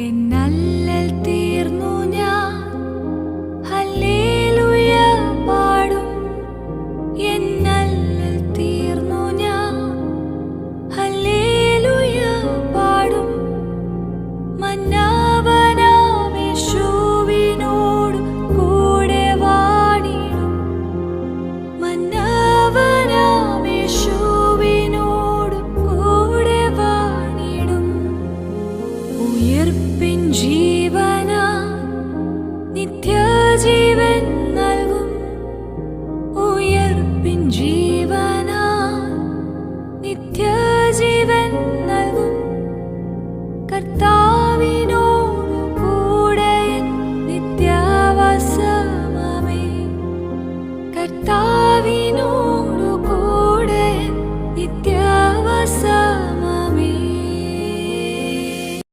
que en ചെറുപ്പിൻ നിത്യജീവൻ നൽകും. ഉയർപ്പിൻ നിത്യജീവൻ നൽകും. കർത്താവിനോട് കൂടെ നിത്യവസമേ കർത്താവിനോട് കൂടെ